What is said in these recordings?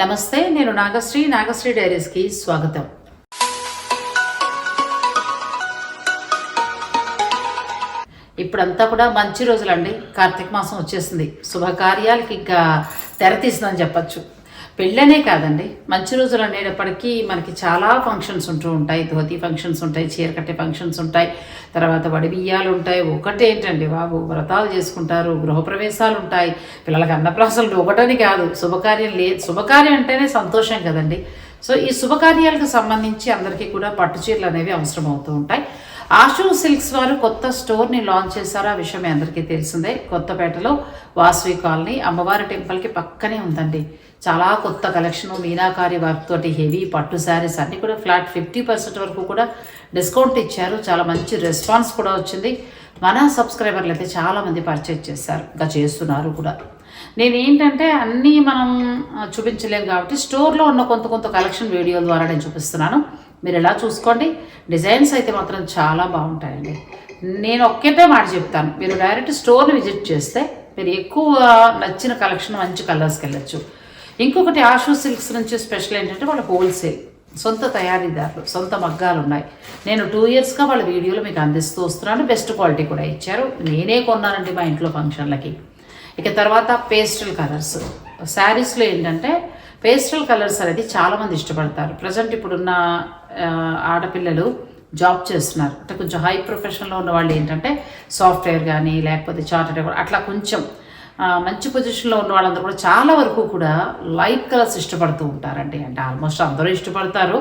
నమస్తే నేను నాగశ్రీ నాగశ్రీ డైరీస్కి స్వాగతం. ఇప్పుడంతా కూడా మంచి రోజులండి. కార్తీక మాసం వచ్చేసింది. శుభకార్యాలకి ఇంకా తెరతీసిందని చెప్పచ్చు. పెళ్ళనే కాదండి. మంచి రోజులు అనేటప్పటికీ మనకి చాలా ఫంక్షన్స్ ఉంటూ ఉంటాయి. ధోతి ఫంక్షన్స్ ఉంటాయి చీర కట్టే ఫంక్షన్స్ ఉంటాయి. తర్వాత వడి బియ్యాలు ఉంటాయి. ఒకటేంటండి బాబు? వ్రతాలు చేసుకుంటారు గృహప్రవేశాలు ఉంటాయి. పిల్లలకి అన్నప్రాసనలు ఒకటని కాదు. శుభకార్యం లేదు శుభకార్యం అంటేనే సంతోషం కదండి. సో ఈ శుభకార్యాలకు సంబంధించి అందరికీ కూడా పట్టు చీరలు అనేవి అవసరం అవుతూ ఉంటాయి. ఆషు సిల్క్స్ వారు కొత్త స్టోర్ని లాంచ్ చేశారు. ఆ విషయం మీ అందరికీ తెలిసిందే. కొత్తపేటలో వాసవి కాలనీ అమ్మవారి టెంపుల్కి పక్కనే ఉందండి. చాలా కొత్త కలెక్షన్ మీనాకారి వర్క్ తోటి హెవీ పట్టు శారీస్ అన్నీ కూడా ఫ్లాట్ ఫిఫ్టీ పర్సెంట్ వరకు కూడా డిస్కౌంట్ ఇచ్చారు. చాలా మంచి రెస్పాన్స్ కూడా వచ్చింది. మన సబ్స్క్రైబర్లు అయితే చాలామంది పర్చేజ్ చేశారు. ఇంకా చేస్తున్నారు కూడా. నేను ఏంటంటే అన్నీ మనం చూపించలేము కాబట్టి స్టోర్లో ఉన్న కొంత కొంత కలెక్షన్ వీడియో ద్వారా నేను చూపిస్తున్నాను. మీరు ఎలా చూసుకోండి? డిజైన్స్ అయితే మాత్రం చాలా బాగుంటాయండి. నేను ఒక్కటే మాట చెప్తాను. మీరు డైరెక్ట్ స్టోర్ని విజిట్ చేస్తే మీరు ఎక్కువ నచ్చిన కలెక్షన్ మంచి కలర్స్కి వెళ్ళచ్చు. ఇంకొకటి ఆషు సిల్క్స్ నుంచి స్పెషల్ ఏంటంటే వాళ్ళు హోల్సేల్. సొంత తయారీదారులు సొంత మగ్గాలు ఉన్నాయి నేను టూ ఇయర్స్గా వాళ్ళ వీడియోలు మీకు అందిస్తూ వస్తున్నాను. బెస్ట్ క్వాలిటీ కూడా ఇచ్చారు. నేనే కొన్నానండి మా ఇంట్లో ఫంక్షన్లకి. ఇక తర్వాత పేస్టల్ కలర్స్. శారీస్లో ఏంటంటే పేస్టల్ కలర్స్ అనేది చాలామంది ఇష్టపడతారు. ప్రజెంట్ ఇప్పుడున్న ఆడపిల్లలు జాబ్ చేస్తున్నారు. అంటే కొంచెం హై ప్రొఫెషన్లో ఉన్న వాళ్ళు ఏంటంటే సాఫ్ట్వేర్ కానీ లేకపోతే చార్టెడ్ అట్లా కొంచెం మంచి పొజిషన్లో ఉన్న వాళ్ళందరూ కూడా చాలా వరకు కూడా లైట్ కలర్స్ ఇష్టపడుతూ ఉంటారండి. అంటే ఆల్మోస్ట్ అందరూ ఇష్టపడతారు.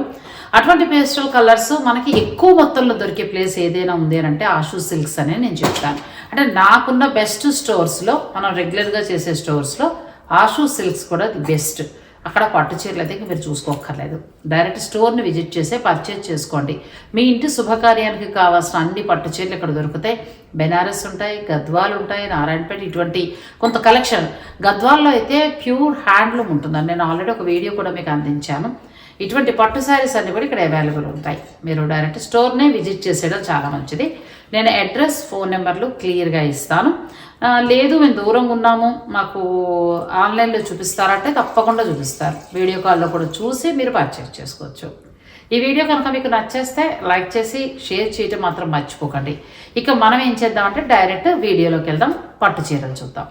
అటువంటి పేస్టల్ కలర్స్ మనకి ఎక్కువ మొత్తంలో దొరికే ప్లేస్ ఏదైనా ఉంది అని అంటే ఆషూ సిల్క్స్ అనే నేను చెప్తాను. అంటే నాకున్న బెస్ట్ స్టోర్స్లో మనం రెగ్యులర్గా చేసే స్టోర్స్లో ఆషూ సిల్క్స్ కూడా ది బెస్ట్ అక్కడ పట్టు చీరలు అయితే మీరు చూసుకోక్కర్లేదు. డైరెక్ట్ స్టోర్ని విజిట్ చేసే పర్చేజ్ చేసుకోండి. మీ ఇంటి శుభకార్యానికి కావాల్సిన అన్ని పట్టు చీరలు ఇక్కడ దొరుకుతాయి. బెనారస్ ఉంటాయి గద్వాలు ఉంటాయి నారాయణపేట ఇటువంటి కొంత కలెక్షన్ గద్వాల్లో అయితే ప్యూర్ హ్యాండ్లూమ్ ఉంటుందని నేను ఆల్రెడీ ఒక వీడియో కూడా మీకు అందించాను. ఇటువంటి పట్టు శారీస్ అన్ని కూడా ఇక్కడ అవైలబుల్ ఉంటాయి. మీరు డైరెక్ట్ స్టోర్నే విజిట్ చేసేయడం చాలా మంచిది. నేను అడ్రస్ ఫోన్ నెంబర్లు క్లియర్గా ఇస్తాను. లేదు మేము దూరంగా ఉన్నాము. మాకు ఆన్లైన్లో చూపిస్తారంటే తప్పకుండా చూపిస్తారు. వీడియో కాల్లో కూడా చూసి మీరు పర్చేస్ చేసుకోవచ్చు. ఈ వీడియో కనుక మీకు నచ్చేస్తే లైక్ చేసి షేర్ చేయటం మాత్రం మర్చిపోకండి. ఇక మనం ఏం చేద్దామంటే డైరెక్ట్ వీడియోలోకి వెళ్దాం. పట్టు చీరలు చూద్దాం.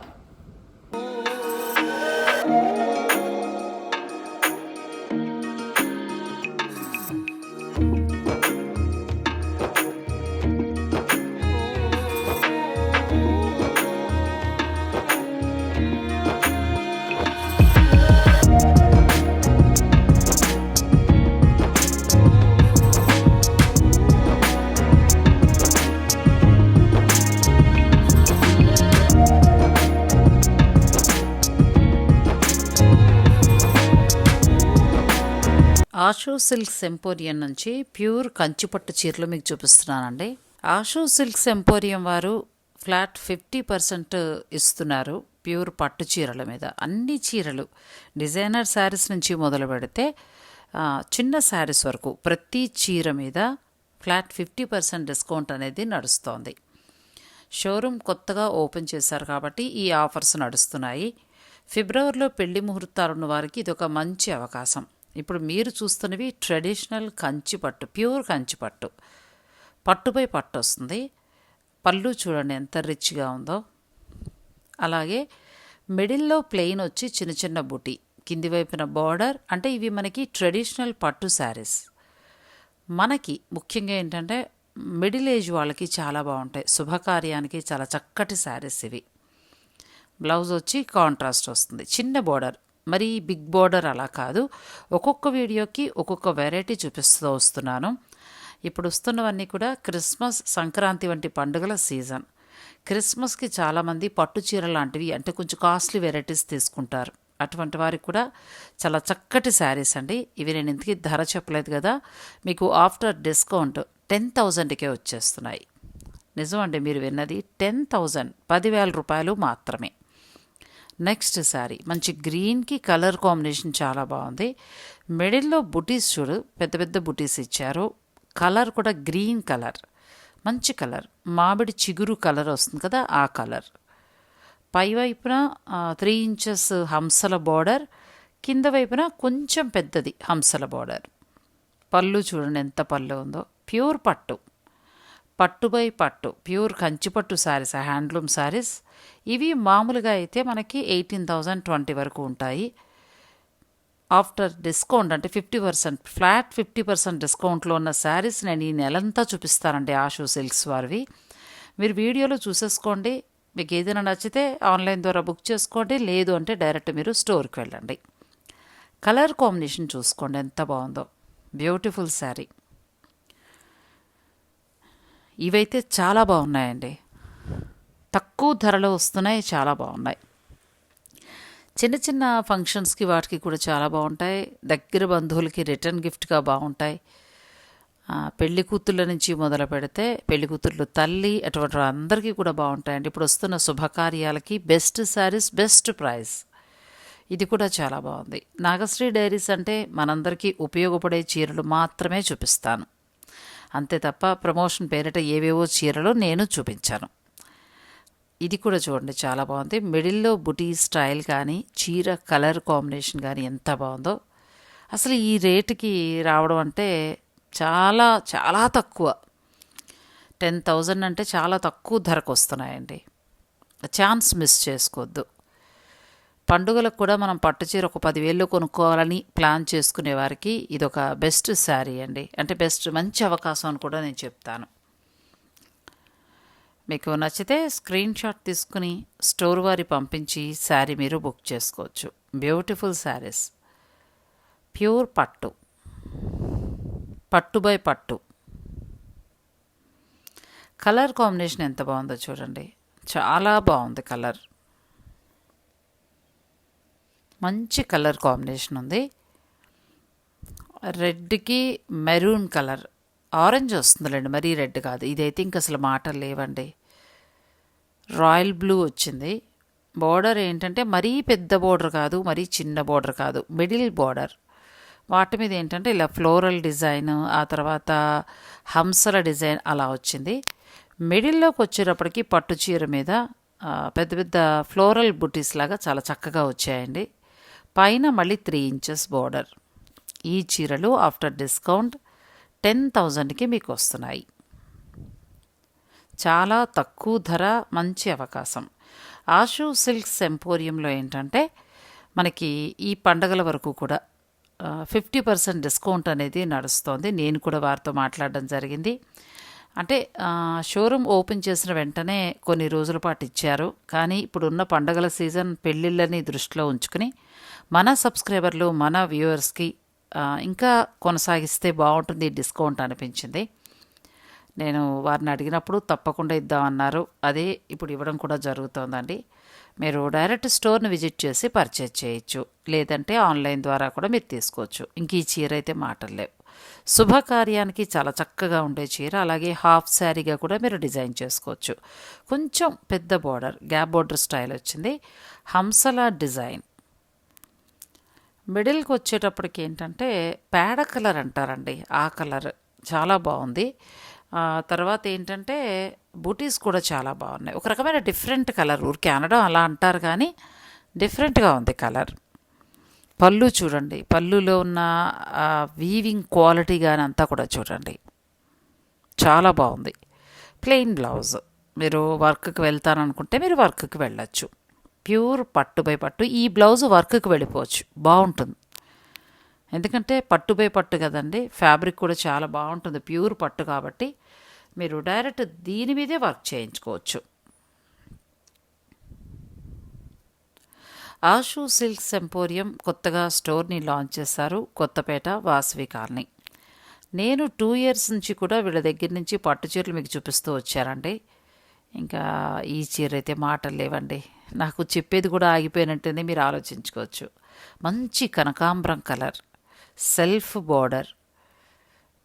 ఆషో సిల్క్ ఎంపోరియం నుంచి ప్యూర్ కంచిపట్టు చీరలు మీకు చూపిస్తున్నానండి. ఆషో సిల్క్ ఎంపోరియం వారు ఫ్లాట్ ఫిఫ్టీ పర్సెంట్ ఇస్తున్నారు ప్యూర్ పట్టు చీరల మీద. అన్ని చీరలు డిజైనర్ శారీస్ నుంచి మొదలు పెడితే చిన్న శారీస్ వరకు ప్రతి చీర మీద ఫ్లాట్ ఫిఫ్టీ పర్సెంట్ డిస్కౌంట్ అనేది నడుస్తోంది. షోరూమ్ కొత్తగా ఓపెన్ చేశారు కాబట్టి ఈ ఆఫర్స్ నడుస్తున్నాయి. ఫిబ్రవరిలో పెళ్ళి ముహూర్తాలు ఉన్న వారికి ఇది ఒక మంచి అవకాశం. ఇప్పుడు మీరు చూస్తున్నవి ట్రెడిషనల్ కంచి పట్టు ప్యూర్ కంచి పట్టు. పట్టుపై పట్టు వస్తుంది. పళ్ళు చూడండి ఎంత రిచ్గా ఉందో. అలాగే మిడిల్లో ప్లెయిన్ వచ్చి చిన్న చిన్న బుటీ కింది వైపున బార్డర్ అంటే ఇవి మనకి ట్రెడిషనల్ పట్టు శారీస్ మనకి ముఖ్యంగా ఏంటంటే మిడిల్ ఏజ్ వాళ్ళకి చాలా బాగుంటాయి. శుభకార్యానికి చాలా చక్కటి శారీస్ ఇవి. బ్లౌజ్ వచ్చి కాంట్రాస్ట్ వస్తుంది. చిన్న బోర్డర్ మరి బిగ్ బోర్డర్ అలా కాదు. ఒక్కొక్క వీడియోకి ఒక్కొక్క వెరైటీ చూపిస్తూ వస్తున్నాను. ఇప్పుడు వస్తున్నవన్నీ కూడా క్రిస్మస్ సంక్రాంతి వంటి పండుగల సీజన్. క్రిస్మస్కి చాలామంది పట్టు చీర లాంటివి అంటే కొంచెం కాస్ట్లీ వెరైటీస్ తీసుకుంటారు. అటువంటి వారికి కూడా చాలా చక్కటి శారీస్ అండి. ఇవి నేను ఇంతకీ ధర చెప్పలేదు కదా. మీకు ఆఫ్టర్ డిస్కౌంట్ టెన్ థౌజండ్కే వచ్చేస్తున్నాయి. నిజం అండి మీరు విన్నది టెన్ థౌజండ్ పదివేల రూపాయలు మాత్రమే. నెక్స్ట్ శారీ. మంచి గ్రీన్కి కలర్ కాంబినేషన్ చాలా బాగుంది. మిడిల్లో బుటీస్ చూడు పెద్ద పెద్ద బుటీస్ ఇచ్చారు. కలర్ కూడా గ్రీన్ కలర్. మంచి కలర్. మామిడి చిగురు కలర్ వస్తుంది కదా ఆ కలర్. పైవైపున త్రీ ఇంచెస్ హంసల బార్డర్ కింద వైపున కొంచెం పెద్దది హంసల బార్డర్ పళ్ళు చూడండి ఎంత పళ్ళు ఉందో. ప్యూర్ పట్టు. పట్టు బై పట్టు. ప్యూర్ కంచిపట్టు శారీస్ హ్యాండ్లూమ్ శారీస్ ఇవి మామూలుగా అయితే మనకి ఎయిటీన్ థౌజండ్ ట్వంటీ వరకు ఉంటాయి. ఆఫ్టర్ డిస్కౌంట్ అంటే fifty percent flat fifty percent డిస్కౌంట్లో ఉన్న శారీస్ నేను ఈ నెలంతా చూపిస్తానండి ఆషు సిల్క్స్ వారివి. మీరు వీడియోలో చూసేసుకోండి. మీకు ఏదైనా నచ్చితే ఆన్లైన్ ద్వారా బుక్ చేసుకోండి. లేదు అంటే డైరెక్ట్ మీరు స్టోర్కి వెళ్ళండి. కలర్ కాంబినేషన్ చూసుకోండి ఎంత బాగుందో. బ్యూటిఫుల్ శారీ ఇవైతే చాలా బాగున్నాయండి. తక్కువ ధరలో వస్తున్నాయి చాలా బాగున్నాయి. చిన్న చిన్న ఫంక్షన్స్కి వాటికి కూడా చాలా బాగుంటాయి. దగ్గర బంధువులకి రిటర్న్ గిఫ్ట్గా బాగుంటాయి. పెళ్ళి కూతుళ్ళ నుంచి మొదలు పెడితే పెళ్ళి కూతుర్లు తల్లి అటువంటి అందరికీ కూడా బాగుంటాయండి. ఇప్పుడు వస్తున్న శుభకార్యాలకి బెస్ట్ శారీస్ బెస్ట్ ప్రైస్. ఇది కూడా చాలా బాగుంది. నాగశ్రీ డైరీస్ అంటే మనందరికీ ఉపయోగపడే చీరలు మాత్రమే చూపిస్తాను. అంతే తప్ప ప్రమోషన్ పేరిట ఏవేవో చీరలు నేను చూపించాను. ఇది కూడా చూడండి చాలా బాగుంది. మిడిల్లో బుటీ స్టైల్ కానీ చీర కలర్ కాంబినేషన్ కానీ ఎంత బాగుందో. అసలు ఈ రేటుకి రావడం అంటే చాలా చాలా తక్కువ. టెన్ థౌజండ్ అంటే చాలా తక్కువ ధరకు వస్తున్నాయండి. ఛాన్స్ మిస్ చేసుకోవద్దు. పండుగలకు కూడా మనం పట్టు చీర ఒక పదివేలు కొనుక్కోవాలని ప్లాన్ చేసుకునే వారికి ఇది ఒక బెస్ట్ శారీ అండి. అంటే బెస్ట్ మంచి అవకాశం అని కూడా నేను చెప్తాను. మీకు నచ్చితే స్క్రీన్ షాట్ తీసుకుని స్టోర్ వారి పంపించి శారీ మీరు బుక్ చేసుకోవచ్చు. బ్యూటిఫుల్ శారీస్. ప్యూర్ పట్టు. పట్టు బై పట్టు. కలర్ కాంబినేషన్ ఎంత బాగుందో చూడండి. చాలా బాగుంది కలర్. మంచి కలర్ కాంబినేషన్ ఉంది. రెడ్కి మెరూన్ కలర్. ఆరెంజ్ వస్తుందిలేండి మరీ రెడ్ కాదు. ఇదైతే ఇంక అసలు మాటలు లేవండి. రాయల్ బ్లూ వచ్చింది. బోర్డర్ ఏంటంటే మరీ పెద్ద బోర్డర్ కాదు మరీ చిన్న బోర్డర్ కాదు. Middle border. వాటి మీద ఏంటంటే ఇలా ఫ్లోరల్ డిజైన్ ఆ తర్వాత హంసల డిజైన్ అలా వచ్చింది. మిడిల్లోకి వచ్చేటప్పటికి పట్టు చీర మీద పెద్ద పెద్ద ఫ్లోరల్ బుటీస్ లాగా చాలా చక్కగా వచ్చాయండి. పైన మళ్ళీ త్రీ ఇంచెస్ బోర్డర్ ఈ చీరలు ఆఫ్టర్ డిస్కౌంట్ టెన్ థౌజండ్కి మీకు వస్తున్నాయి. చాలా తక్కువ ధర మంచి అవకాశం. ఆషు సిల్క్స్ ఎంపోరియంలో ఏంటంటే మనకి ఈ పండగల వరకు కూడా ఫిఫ్టీ పర్సెంట్ డిస్కౌంట్ అనేది నడుస్తోంది. నేను కూడా వారితో మాట్లాడడం జరిగింది. అంటే షోరూమ్ ఓపెన్ చేసిన వెంటనే కొన్ని రోజుల పాటు ఇచ్చారు. కానీ ఇప్పుడున్న పండగల సీజన్ పెళ్ళిళ్ళని దృష్టిలో ఉంచుకుని మన సబ్స్క్రైబర్లు మన వ్యూవర్స్కి ఇంకా కొనసాగిస్తే బాగుంటుంది డిస్కౌంట్ అనిపించింది. నేను వారిని అడిగినప్పుడు తప్పకుండా ఇద్దామన్నారు. అదే ఇప్పుడు ఇవ్వడం కూడా జరుగుతోందండి. మీరు డైరెక్ట్ స్టోర్ని విజిట్ చేసి పర్చేజ్ చేయొచ్చు. లేదంటే ఆన్లైన్ ద్వారా కూడా మీరు తీసుకోవచ్చు. ఇంక ఈ చీర అయితే మాటలు లేవు. శుభకార్యానికి చాలా చక్కగా ఉండే చీర అలాగే హాఫ్ శారీగా కూడా మీరు డిజైన్ చేసుకోవచ్చు. కొంచెం పెద్ద బోర్డర్ గ్యాప్ బార్డర్ స్టైల్ వచ్చింది. హంసల డిజైన్. మిడిల్కి వచ్చేటప్పటికి ఏంటంటే పేడ కలర్ అంటారండి ఆ కలర్ చాలా బాగుంది. తర్వాత ఏంటంటే బూటీస్ కూడా చాలా బాగున్నాయి. ఒక రకమైన డిఫరెంట్ కలర్ ఊరికి అనడం అలా అంటారు కానీ డిఫరెంట్గా ఉంది కలర్. పళ్ళు చూడండి పళ్ళులో ఉన్న వీవింగ్ క్వాలిటీ కానీ అంతా కూడా చూడండి. చాలా బాగుంది. Plain blouse. మీరు వర్క్కి వెళ్తాననుకుంటే మీరు వర్క్కి వెళ్ళచ్చు. ప్యూర్ పట్టు బై పట్టు. ఈ బ్లౌజ్ వర్క్కి వెళ్ళిపోవచ్చు. బాగుంటుంది. ఎందుకంటే పట్టు బై పట్టు కదండి ఫ్యాబ్రిక్ కూడా చాలా బాగుంటుంది. ప్యూర్ పట్టు కాబట్టి మీరు డైరెక్ట్ దీని మీదే వర్క్ చేయించుకోవచ్చు. ఆషు సిల్క్స్ ఎంపోరియం కొత్తగా స్టోర్ని లాంచ్ చేశారు కొత్తపేట వాసవి కాలనీ. నేను టూ ఇయర్స్ నుంచి కూడా వీళ్ళ దగ్గర నుంచి పట్టు చీరలు మీకు చూపిస్తూ వచ్చారండి ఇంకా ఈ చీర అయితే మాటలు లేవండి. నాకు చెప్పేది కూడా ఆగిపోయినట్టేనే మీరు ఆలోచించుకోవచ్చు. మంచి కనకాంబరం కలర్ సెల్ఫ్ బోర్డర్.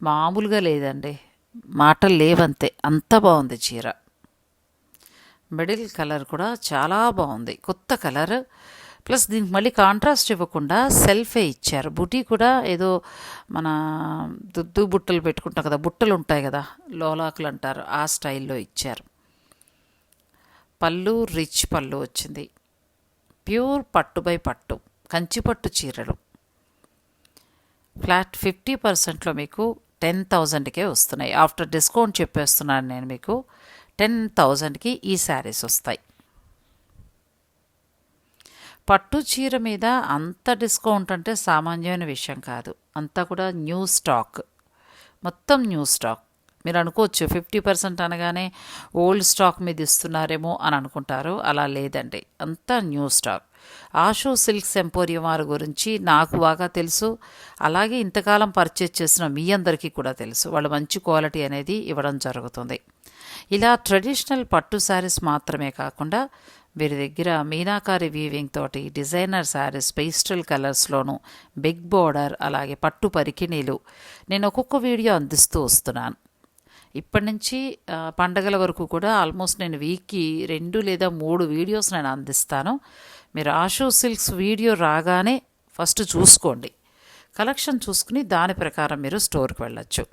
మామూలుగా లేదండి. మాటలు లేవంతే అంత బాగుంది చీర. మిడిల్ కలర్ కూడా చాలా బాగుంది. కొత్త కలర్. ప్లస్ దీనికి మళ్ళీ కాంట్రాస్ట్ ఇవ్వకుండా సెల్ఫే ఇచ్చారు. బుటీ కూడా ఏదో మన దుద్దు బుట్టలు పెట్టుకుంటాం కదా బుట్టలు ఉంటాయి కదా లోలాకులు అంటారు ఆ స్టైల్లో ఇచ్చారు. పళ్ళు రిచ్ పళ్ళు వచ్చింది. ప్యూర్ పట్టు బై పట్టు కంచిపట్టు చీరలు. ఫ్లాట్ ఫిఫ్టీ పర్సెంట్లో మీకు టెన్ థౌజండ్కే వస్తున్నాయి. ఆఫ్టర్ డిస్కౌంట్ చెప్పేస్తున్నాను నేను మీకు టెన్ థౌజండ్కి ఈ శారీస్ వస్తాయి. పట్టు చీర మీద అంత డిస్కౌంట్ అంటే సామాన్యమైన విషయం కాదు. అంతా కూడా న్యూ స్టాక్. మొత్తం న్యూ స్టాక్. మీరు అనుకోవచ్చు ఫిఫ్టీ పర్సెంట్ అనగానే ఓల్డ్ స్టాక్ మీద ఇస్తున్నారేమో అని అనుకుంటారు. అలా లేదండి. అంతా new stock. Asho silks emporium వారి గురించి నాకు బాగా తెలుసు. అలాగే ఇంతకాలం పర్చేజ్ చేసిన మీ అందరికీ కూడా తెలుసు. వాళ్ళు మంచి క్వాలిటీ అనేది ఇవ్వడం జరుగుతుంది. ఇలా ట్రెడిషనల్ పట్టు శారీస్ మాత్రమే కాకుండా వీరి దగ్గర మీనాకారి వీవింగ్ తోటి డిజైనర్ శారీస్ పేస్టల్ కలర్స్లోను బిగ్ బోర్డర్ అలాగే పట్టు పరికిణీలు నేను ఒక్కొక్క వీడియో అందిస్తూ వస్తున్నాను. ఇప్పటి నుంచి పండగల వరకు కూడా ఆల్మోస్ట్ నేను వీక్కి రెండు లేదా మూడు వీడియోస్ నేను అందిస్తాను. మీరు ఆషో సిల్క్స్ వీడియో రాగానే ఫస్ట్ చూసుకోండి. కలెక్షన్ చూసుకుని దాని ప్రకారం మీరు స్టోర్కి వెళ్ళొచ్చు.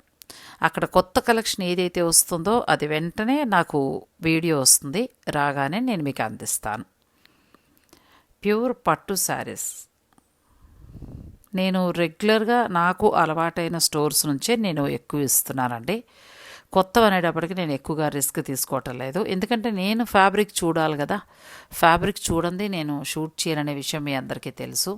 అక్కడ కొత్త కలెక్షన్ ఏదైతే వస్తుందో అది వెంటనే నాకు వీడియో వస్తుంది. రాగానే నేను మీకు అందిస్తాను. ప్యూర్ పట్టు శారీస్. నేను రెగ్యులర్గా నాకు అలవాటైన స్టోర్స్ నుంచే నేను ఎక్కువ ఇస్తున్నానండి. కొత్తవి అనేటప్పటికి నేను ఎక్కువగా రిస్క్ తీసుకోవటం లేదు. ఎందుకంటే నేను ఫ్యాబ్రిక్ చూడాలి కదా. ఫ్యాబ్రిక్ చూడండి నేను షూట్ చేయాలనే విషయం మీ అందరికీ తెలుసు.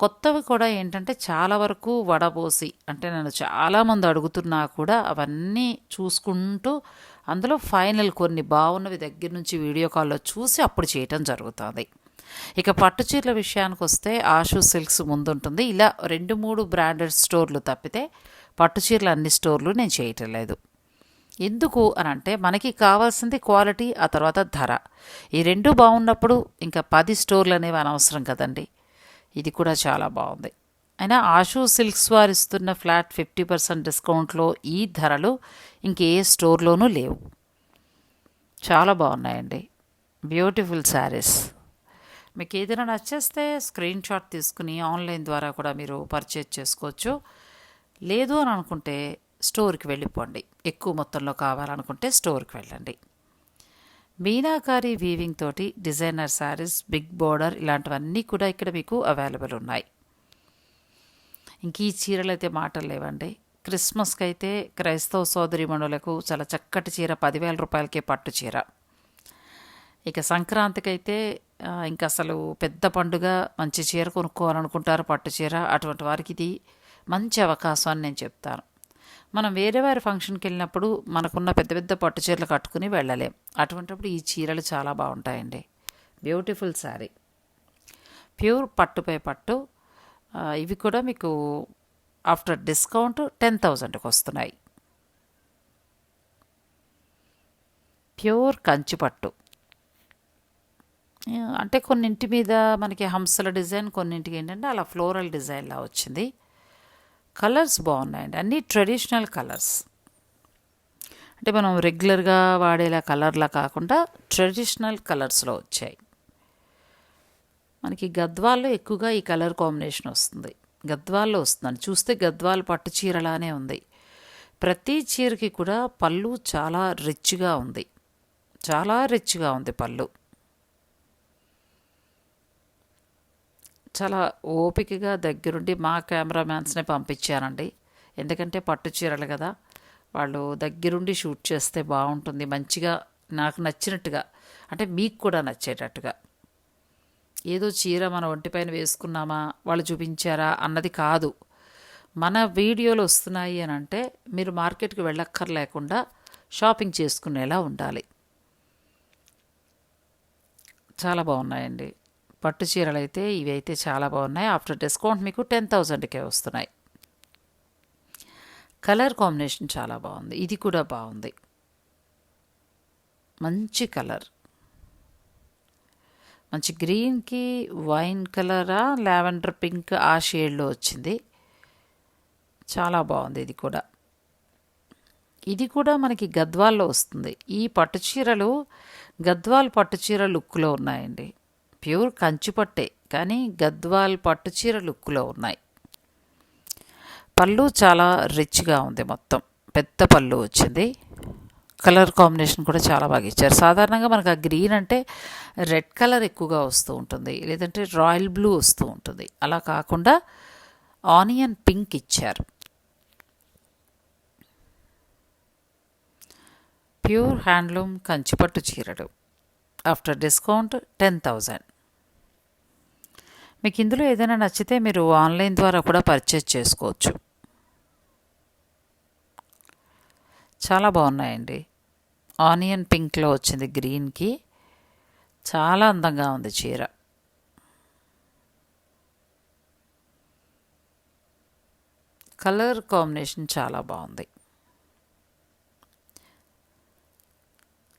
కొత్తవి కూడా ఏంటంటే చాలా వరకు వడబోసి అంటే నన్ను చాలామంది అడుగుతున్నా కూడా అవన్నీ చూసుకుంటూ అందులో ఫైనల్ కొన్ని బాగున్నవి దగ్గర నుంచి వీడియో కాల్లో చూసి అప్పుడు చేయటం జరుగుతుంది. ఇక పట్టు చీరల విషయానికి వస్తే ఆషు సిల్క్స్ ముందుంటుంది. ఇలా రెండు మూడు బ్రాండెడ్ స్టోర్లు తప్పితే పట్టు చీరలు అన్ని స్టోర్లు నేను చేయటం లేదు. ఎందుకు అని అంటే మనకి కావాల్సింది క్వాలిటీ ఆ తర్వాత ధర. ఈ రెండు బాగున్నప్పుడు ఇంకా పది స్టోర్లు అనేవి అనవసరం కదండి. ఇది కూడా చాలా బాగుంది. అయినా ఆషు సిల్క్స్ వారు ఇస్తున్న ఫ్లాట్ ఫిఫ్టీ పర్సెంట్ డిస్కౌంట్లో ఈ ధరలు ఇంకే స్టోర్లోనూ లేవు. చాలా బాగున్నాయండి. బ్యూటిఫుల్ శారీస్. మీకు ఏదైనా నచ్చేస్తే స్క్రీన్ షాట్ తీసుకుని ఆన్లైన్ ద్వారా కూడా మీరు పర్చేజ్ చేసుకోవచ్చు. లేదు అని అనుకుంటే స్టోర్కి వెళ్ళిపోండి. ఎక్కువ మొత్తంలో కావాలనుకుంటే స్టోర్కి వెళ్ళండి. మీనాకారి వీవింగ్ తోటి డిజైనర్ శారీస్ బిగ్ బోర్డర్ ఇలాంటివన్నీ కూడా ఇక్కడ మీకు అవైలబుల్ ఉన్నాయి. ఇంక ఈ చీరలు అయితే మాటలు లేవండి. క్రిస్మస్కి అయితే క్రైస్తవ సోదరిమణులకు చాలా చక్కటి చీర పదివేల రూపాయలకే పట్టు చీర. ఇక సంక్రాంతికి అయితే ఇంకా ఇంక అసలు పెద్ద పండుగ మంచి చీర కొనుక్కోవాలనుకుంటారు పట్టు చీర. అటువంటి వారికి ఇది మంచి అవకాశం అని నేను చెప్తాను. మనం వేరే వారి ఫంక్షన్కి వెళ్ళినప్పుడు మనకున్న పెద్ద పెద్ద పట్టు చీరలు కట్టుకుని వెళ్ళలేం. అటువంటిప్పుడు ఈ చీరలు చాలా బాగుంటాయండి. బ్యూటిఫుల్ శారీ ప్యూర్ పట్టుపై పట్టు. ఇవి కూడా మీకు ఆఫ్టర్ డిస్కౌంట్ టెన్ థౌజండ్కి వస్తున్నాయి. ప్యూర్ కంచి పట్టు. అంటే కొన్నింటి మీద మనకి హంసల డిజైన్ కొన్నింటికి ఏంటంటే అలా ఫ్లోరల్ డిజైన్లా వచ్చింది. కలర్స్ బాగున్నాయండి. అన్నీ ట్రెడిషనల్ కలర్స్. అంటే మనం రెగ్యులర్గా వాడేలా కలర్లా కాకుండా ట్రెడిషనల్ కలర్స్లో వచ్చాయి. మనకి గద్వాల్లో ఎక్కువగా ఈ కలర్ కాంబినేషన్ వస్తుంది. గద్వాల్లో వస్తుందండి. చూస్తే గద్వాల్ పట్టు చీరలానే ఉంది. ప్రతి చీరకి కూడా పళ్ళు చాలా రిచ్గా ఉంది. చాలా రిచ్గా ఉంది పళ్ళు. చాలా ఓపికగా దగ్గరుండి మా కెమెరామ్యాన్స్ని పంపించానండి. ఎందుకంటే పట్టు చీరలు కదా. వాళ్ళు దగ్గరుండి షూట్ చేస్తే బాగుంటుంది. మంచిగా నాకు నచ్చినట్టుగా అంటే మీకు కూడా నచ్చేటట్టుగా. ఏదో చీర మన ఒంటిపైన వేసుకున్నామా వాళ్ళు చూపించారా అన్నది కాదు. మన వీడియోలు వస్తున్నాయి అని అంటే మీరు మార్కెట్కి వెళ్ళక్కర్లేకుండా షాపింగ్ చేసుకునేలా ఉండాలి. చాలా బాగున్నాయండి. పట్టు చీరలు అయితే ఇవి అయితే చాలా బాగున్నాయి. ఆఫ్టర్ డిస్కౌంట్ మీకు టెన్ థౌజండ్కే వస్తున్నాయి. కలర్ కాంబినేషన్ చాలా బాగుంది. ఇది కూడా బాగుంది. మంచి కలర్ మంచి గ్రీన్కి వైన్ కలరా లావెండర్ పింక్ ఆ షేడ్లో వచ్చింది. చాలా బాగుంది ఇది కూడా. ఇది కూడా మనకి గద్వాల్లో వస్తుంది. ఈ పట్టు చీరలు గద్వాల్ పట్టు చీర లుక్లో ఉన్నాయండి. ప్యూర్ కంచిపట్టే కానీ గద్వాల్ పట్టు చీర లుక్లో ఉన్నాయి. పళ్ళు చాలా రిచ్గా ఉంది మొత్తం. పెద్ద పళ్ళు వచ్చింది. కలర్ కాంబినేషన్ కూడా చాలా బాగా ఇచ్చారు. సాధారణంగా మనకు ఆ గ్రీన్ అంటే రెడ్ కలర్ ఎక్కువగా వస్తూ ఉంటుంది. లేదంటే రాయల్ బ్లూ వస్తూ ఉంటుంది. అలా కాకుండా ఆనియన్ పింక్ ఇచ్చారు. ప్యూర్ హ్యాండ్లూమ్ కంచిపట్టు చీరలు. After discount ten thousand. మీకు ఇందులో ఏదైనా నచ్చితే మీరు ఆన్లైన్ ద్వారా కూడా పర్చేజ్ చేసుకోవచ్చు. చాలా బాగున్నాయండి. ఆనియన్ పింక్లో వచ్చింది గ్రీన్కి. చాలా అందంగా ఉంది చీర. కలర్ కాంబినేషన్ చాలా బాగుంది.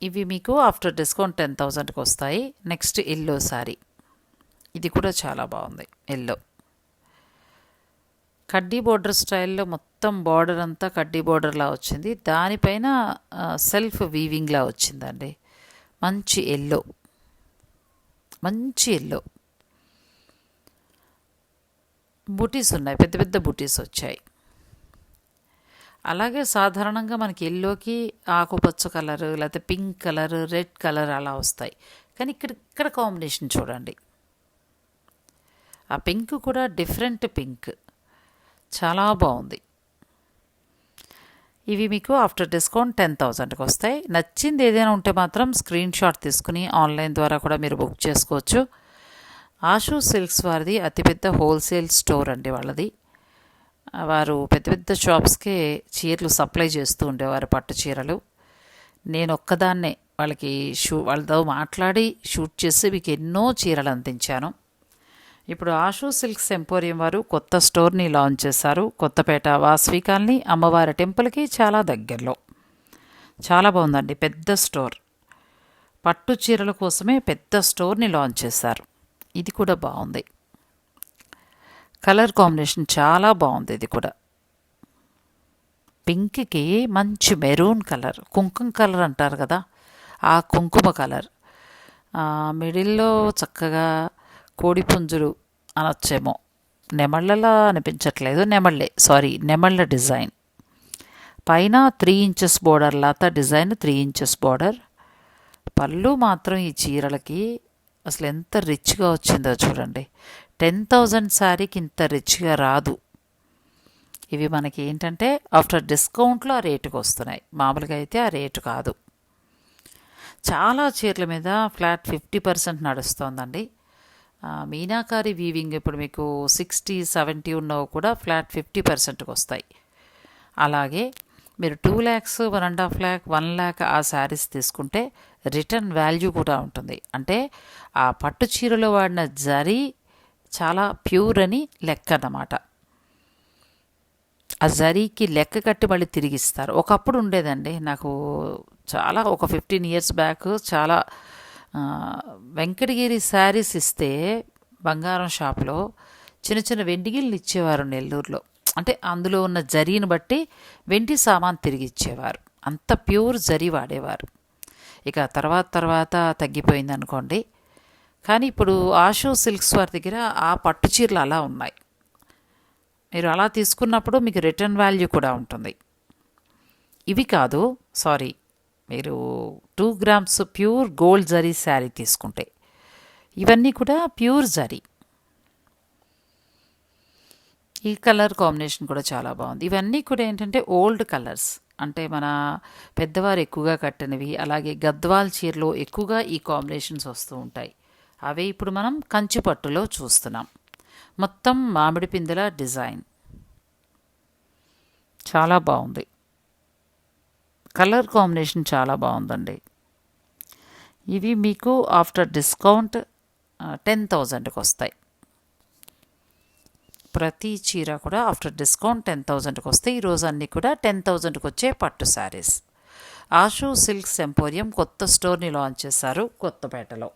ఇవి మీకు ఆఫ్టర్ డిస్కౌంట్ టెన్ థౌజండ్కి వస్తాయి. Next yellow sari. ఇది కూడా చాలా బాగుంది ఎల్లో. కడ్డీ బోర్డర్ స్టైల్లో మొత్తం బార్డర్ అంతా కడ్డీ బోర్డర్లా వచ్చింది. దానిపైన సెల్ఫ్ వీవింగ్లా వచ్చిందండి. మంచి ఎల్లో. మంచి ఎల్లో. బుటీస్ ఉన్నాయి పెద్ద పెద్ద బుటీస్ వచ్చాయి. అలాగే సాధారణంగా మనకి ఎల్లోకి ఆకుపచ్చ కలర్ లేకపోతే పింక్ కలర్ రెడ్ కలర్ అలా వస్తాయి. కానీ ఇక్కడ ఇక్కడ కాంబినేషన్ చూడండి. ఆ పింక్ కూడా డిఫరెంట్ పింక్. చాలా బాగుంది. ఇవి మీకు ఆఫ్టర్ డిస్కౌంట్ టెన్ థౌజండ్కి వస్తాయి. నచ్చింది ఏదైనా ఉంటే మాత్రం స్క్రీన్ షాట్ తీసుకుని ఆన్లైన్ ద్వారా కూడా మీరు బుక్ చేసుకోవచ్చు. ఆషు సిల్క్స్ వారిది అతిపెద్ద హోల్సేల్ స్టోర్ అండి వాళ్ళది. వారు పెద్ద పెద్ద షాప్స్కే చీరలు సప్లై చేస్తూ ఉండేవారు పట్టు చీరలు. నేను ఒక్కదాన్నే వాళ్ళకి షూ వాళ్ళతో మాట్లాడి షూట్ చేసి మీకు ఎన్నో చీరలు అందించాను. ఇప్పుడు ఆషు సిల్క్స్ ఎంపోరియం వారు కొత్త స్టోర్ని లాంచ్ చేశారు. కొత్తపేట వాస్వి కాలనీ అమ్మవారి టెంపుల్కి చాలా దగ్గరలో. చాలా బాగుందండి పెద్ద స్టోర్. పట్టు చీరల కోసమే పెద్ద స్టోర్ని లాంచ్ చేశారు. ఇది కూడా బాగుంది. కలర్ కాంబినేషన్ చాలా బాగుంది ఇది కూడా. పింక్కి మంచి మెరూన్ కలర్ కుంకుమ కలర్ అంటారు కదా ఆ కుంకుమ కలర్. మిడిల్లో చక్కగా కోడి పుంజులు అనొచ్చేమో. నెమళ్ళలా అనిపించట్లేదు నెమళ్ళే సారీ నెమళ్ళ డిజైన్. పైన త్రీ ఇంచెస్ బోర్డర్ లత డిజైన్ త్రీ ఇంచెస్ బోర్డర్. పళ్ళు మాత్రం ఈ చీరలకి అసలు ఎంత రిచ్గా వచ్చిందో చూడండి. టెన్ థౌజండ్ శారీకి ఇంత రిచ్గా రాదు. ఇవి మనకి ఏంటంటే ఆఫ్టర్ డిస్కౌంట్లో ఆ రేటుకి వస్తున్నాయి. మామూలుగా అయితే ఆ రేటు కాదు. చాలా చీరల మీద ఫ్లాట్ ఫిఫ్టీ పర్సెంట్ నడుస్తోందండి. మీనాకారి వీవింగ్ ఇప్పుడు మీకు సిక్స్టీ సెవెంటీ ఉన్నవి కూడా ఫ్లాట్ ఫిఫ్టీ పర్సెంట్కి వస్తాయి. అలాగే మీరు two lakhs one and half lakh one lakh ఆ శారీస్ తీసుకుంటే రిటర్న్ వాల్యూ కూడా ఉంటుంది. అంటే ఆ పట్టు చీరలో వాడిన జరీ చాలా ప్యూర్ అని లెక్క అన్నమాట ఆ జరీకి లెక్క కట్టి మళ్ళీ తిరిగిస్తారు. ఒకప్పుడు ఉండేదండి. నాకు చాలా ఒక ఫిఫ్టీన్ ఇయర్స్ బ్యాక్ చాలా వెంకటగిరి శారీస్ ఇస్తే బంగారం షాప్లో చిన్న చిన్న వెండిగిళ్ళు ఇచ్చేవారు నెల్లూరులో. అంటే అందులో ఉన్న జరీని బట్టి వెండి సామాన్ తిరిగి ఇచ్చేవారు. అంత ప్యూర్ జరీ వాడేవారు. ఇక తర్వాత తర్వాత తగ్గిపోయింది అనుకోండి కానీ ఇప్పుడు ఆషో సిల్క్స్ వారి దగ్గర ఆ పట్టు చీరలు అలా ఉన్నాయి. మీరు అలా తీసుకున్నప్పుడు మీకు రిటర్న్ వాల్యూ కూడా ఉంటుంది. ఇవి కాదు సారీ మీరు two grams pure gold zari sari తీసుకుంటే. ఇవన్నీ కూడా ప్యూర్ జరీ. ఈ కలర్ కాంబినేషన్ కూడా చాలా బాగుంది. ఇవన్నీ కూడా ఏంటంటే ఓల్డ్ కలర్స్. అంటే మన పెద్దవారు ఎక్కువగా కట్టినవి అలాగే గద్వాల్ చీరలో ఎక్కువగా ఈ కాంబినేషన్స్ వస్తూ ఉంటాయి. అవి ఇప్పుడు మనం కంచి పట్టులో చూస్తున్నాం. మొత్తం మామిడి పిందెల డిజైన్. చాలా బాగుంది. కలర్ కాంబినేషన్ చాలా బాగుందండి. ఇవి మీకు ఆఫ్టర్ డిస్కౌంట్ టెన్ థౌజండ్కి వస్తాయి. ప్రతి చీర కూడా ఆఫ్టర్ డిస్కౌంట్ టెన్ థౌజండ్కి వస్తే ఈరోజు అన్నీ కూడా టెన్ థౌజండ్కి వచ్చే పట్టు శారీస్. ఆషు సిల్క్స్ ఎంపోరియం కొత్త స్టోర్ని లాంచ్ చేశారు కొత్తపేటలో.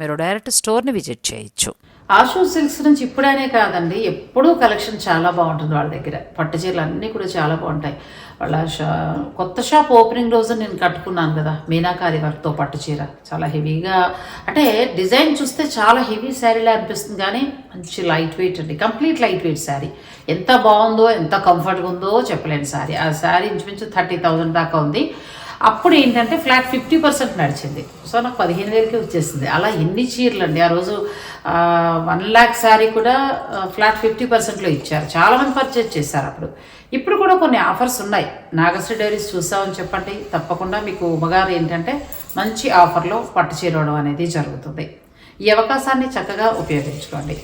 మీరు డైరెక్ట్ స్టోర్ని విజిట్ చేయొచ్చు. ఆషు సిల్క్స్ నుంచి ఇప్పుడనే కాదండి ఎప్పుడూ కలెక్షన్ చాలా బాగుంటుంది వాళ్ళ దగ్గర. పట్టు చీరలు అన్నీ కూడా చాలా బాగుంటాయి. వాళ్ళ షా కొత్త షాప్ ఓపెనింగ్ రోజు నేను కట్టుకున్నాను కదా మీనాకారి వర్క్తో పట్టు చీర చాలా హెవీగా అంటే డిజైన్ చూస్తే చాలా హెవీ శారీలా అనిపిస్తుంది కానీ మంచి లైట్ వెయిట్ అండి. Complete light weight sari. ఎంత బాగుందో ఎంత కంఫర్ట్గా ఉందో చెప్పలేని శారీ. ఆ శారీ ఇంచుమించు థర్టీ థౌజండ్ దాకా ఉంది. అప్పుడు ఏంటంటే ఫ్లాట్ ఫిఫ్టీ పర్సెంట్ నడిచింది. సో నాకు పదిహేను వేలకే వచ్చేసింది. అలా ఎన్ని చీరలు అండి ఆ రోజు వన్ ల్యాక్ శారీ కూడా ఫ్లాట్ ఫిఫ్టీ పర్సెంట్లో ఇచ్చారు. చాలామంది పర్చేజ్ చేశారు అప్పుడు. ఇప్పుడు కూడా కొన్ని ఆఫర్స్ ఉన్నాయి. నాగశ్రీ డైరీస్ చూసామని చెప్పండి. తప్పకుండా మీకు ఉమగారు ఏంటంటే మంచి ఆఫర్లో పట్టు చీర అనేది జరుగుతుంది. ఈ అవకాశాన్ని చక్కగా ఉపయోగించుకోండి.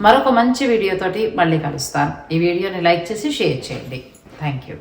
మరొక మంచి వీడియోతోటి మళ్ళీ కలుస్తాను. ఈ వీడియోని లైక్ చేసి షేర్ చేయండి. Thank you.